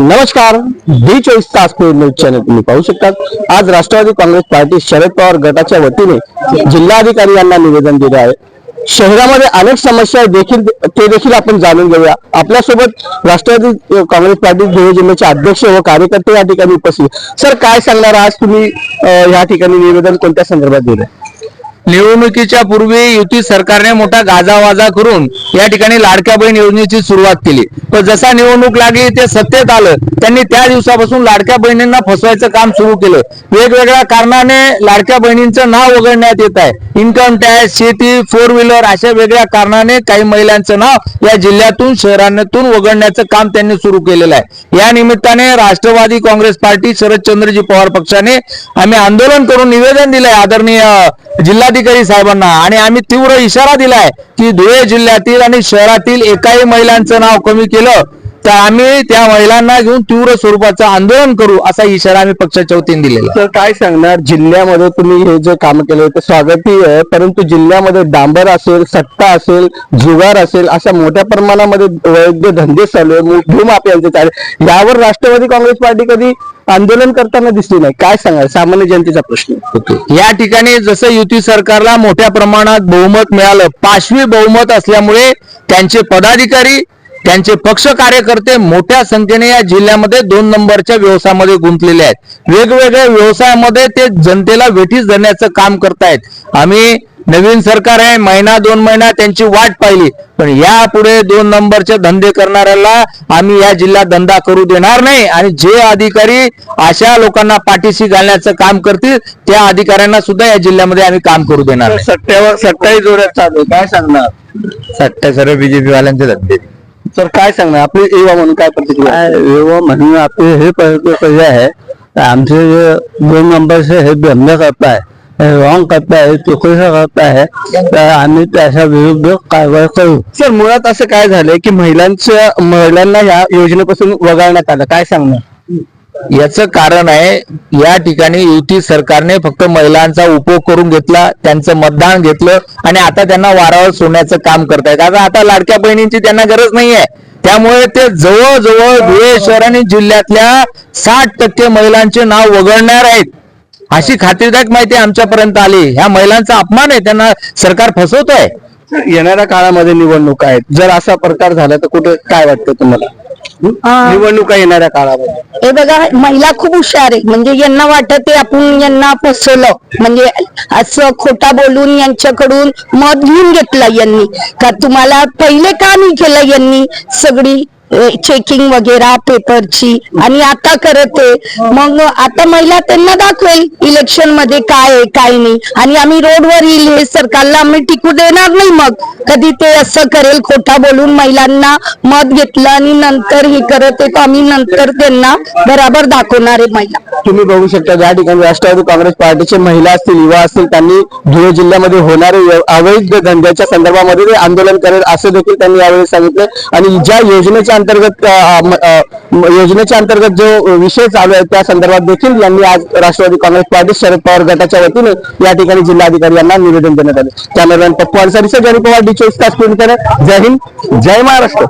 नमस्कार डी चोवीस तास न्यूज चॅनल तुम्ही पाहू शकता आज राष्ट्रवादी काँग्रेस पार्टी शरद पवार गटाच्या वतीने जिल्हाधिकारी यांना निवेदन दिले आहे. शहरामध्ये अनेक समस्या देखील ते देखील आपण जाणून घेऊया. आपल्यासोबत राष्ट्रवादी काँग्रेस पार्टी धुळे जिल्ह्याचे अध्यक्ष व कार्यकर्ते या ठिकाणी उपस्थित. सर काय सांगणार आज तुम्ही या ठिकाणी निवेदन कोणत्या संदर्भात दिलं? निवडणुकीच्या पूर्वी युती सरकारने मोठा गाजावाजा करून या ठिकाणी लाडक्या बहीण योजनेची सुरुवात केली. पण जसा निवडणूक लागली ते सत्तेत आलं. त्यांनी त्या दिवसापासून लाडक्या बहिणींना फसवायचं काम सुरू केलं. वेगवेगळ्या कारणाने लाडक्या बहिणींचं नाव वगळण्यात येत आहे. इन्कम टॅक्स शेती फोर व्हीलर अशा वेगळ्या कारणाने काही महिलांचं नाव या जिल्ह्यातून शहरांतून वगळण्याचं काम त्यांनी सुरू केलेलं आहे. या निमित्ताने राष्ट्रवादी काँग्रेस पार्टी शरदचंद्रजी पवार पक्षाने आम्ही आंदोलन करून निवेदन दिलंय आदरणीय जिल्हाधिकारी साहेबांना आणि आम्ही तीव्र इशारा दिलाय की धुळे जिल्ह्यातील आणि शहरातील एकाही महिलांचं नाव कमी केलं तर आम्ही त्या महिलांना घेऊन तीव्र स्वरूपाचं आंदोलन करू असा इशारा आम्ही पक्षाच्या वतीने दिलेला आहे. तर काय सांगणार? जिल्ह्यामध्ये तुम्ही हे जे काम केलं ते स्वागती आहे परंतु जिल्ह्यामध्ये डांबर असेल सट्टा असेल जुगार असेल अशा मोठ्या प्रमाणामध्ये वैद्य धंदे चालू आहे. भूमाप यांचे चालू यावर राष्ट्रवादी काँग्रेस पार्टी कधी आंदोलन करताना दिसली नाही. काय सांगाल? सामान्य जनतेचा प्रश्न. या ठिकाणी जसं युती सरकारला मोठ्या प्रमाणात बहुमत मिळालं पाचवी बहुमत असल्यामुळे त्यांचे पदाधिकारी त्यांचे पक्ष कार्यकर्ते मोठ्या संख्येने या जिल्ह्यामध्ये दोन नंबरच्या व्यवसायामध्ये गुंतलेले आहेत. वेगवेगळ्या व्यवसायामध्ये ते जनतेला वेठीस धरण्याचं काम करतायत. आम्ही नवीन सरकार आहे महिना दोन महिना त्यांची वाट पाहिली. पण यापुढे दोन नंबरचे धंदे करणाऱ्याला आम्ही या जिल्ह्यात धंदा करू देणार नाही. आणि जे अधिकारी अशा लोकांना पाठीशी घालण्याचं काम करतील त्या अधिकाऱ्यांना सुद्धा या जिल्ह्यामध्ये आम्ही काम करू देणार नाही. सट्ट्यावर सट्टाही जोरात चालू काय सांगणार? सट्ट्या सर्व बीजेपी वाल्यांचे धंदे. सर काय सांगणार? आपले युवा म्हणून काय प्रतिक्रिया? युवा म्हणून आपले हे कसे आहे. आमचे जे दोन नंबर से हे धंदा करता है रॉंग करता है चुकीचा करता है तर आम्ही त्याच्या विरुद्ध कारवाई करू सर मुळात असं काय झालंय की महिलांच्या महिलांना या योजनेपासून वगळण्यात आलं काय सांगणार? याचं कारण आहे या ठिकाणी युती सरकारने फक्त महिलांचा उपयोग करून घेतला त्यांचं मतदान घेतलं आणि आता त्यांना वारावर सोडण्याचं काम करतायत. आता आता लाडक्या बहिणींची त्यांना गरज नाहीये. त्यामुळे ते जवळजवळ धुळे शहर आणि जिल्ह्यातल्या साठ टक्के महिलांचे नाव वगळणार आहेत. अशी खात्रीदायक माहिती आमच्यापर्यंत आली. ह्या महिलांचा अपमान आहे. त्यांना सरकार फसवत आहे येणाऱ्या काळामध्ये निवडणुका आहेत. जर असा प्रकार झाला तर कुठे काय वाटतं तुम्हाला? निवडणुका येणाऱ्या काळामध्ये. हे बघा महिला खूप हुशार आहे. म्हणजे यांना वाटत आहे आपण यांना फसवलं. म्हणजे असं खोटा बोलून यांच्याकडून मत घेऊन घेतलं यांनी. का तुम्हाला पहिले का नाही केलं यांनी सगळी? चेकिंग वगैरे पेपरची आणि आता करते मग आता महिला त्यांना दाखवेल इलेक्शनमध्ये काय आहे काय नाही. आणि आम्ही रोडवर येईल हे सरकारला आम्ही टिकू देणार नाही मग. कधी ते असं करेल खोटा बोलून महिलांना मत घेतलं आणि नंतर हे करत आहे तर आम्ही नंतर त्यांना बराबर दाखवणार आहे महिला. तुम्ही बघू शकता ज्या ठिकाणी राष्ट्रवादी काँग्रेस पार्टीचे महिला असतील युवा असतील त्यांनी धुळे जिल्ह्यामध्ये होणारे अवैध धंद्याच्या संदर्भामध्ये ते आंदोलन करेल असं देखील त्यांनी यावेळी सांगितलं. आणि ज्या योजनेच्या अंतर्गत योजनेच्या अंतर्गत जो विषय चालू आहे त्या संदर्भात देखील यांनी आज राष्ट्रवादी काँग्रेस पार्टी शरद पवार गटाच्या वतीने या ठिकाणी जिल्हाधिकारी यांना निवेदन देण्यात आले. त्यानंतर पप्पू अन्सारी जरी पवार डी चोवीस तास पूर्ण जय हिंद जय महाराष्ट्र.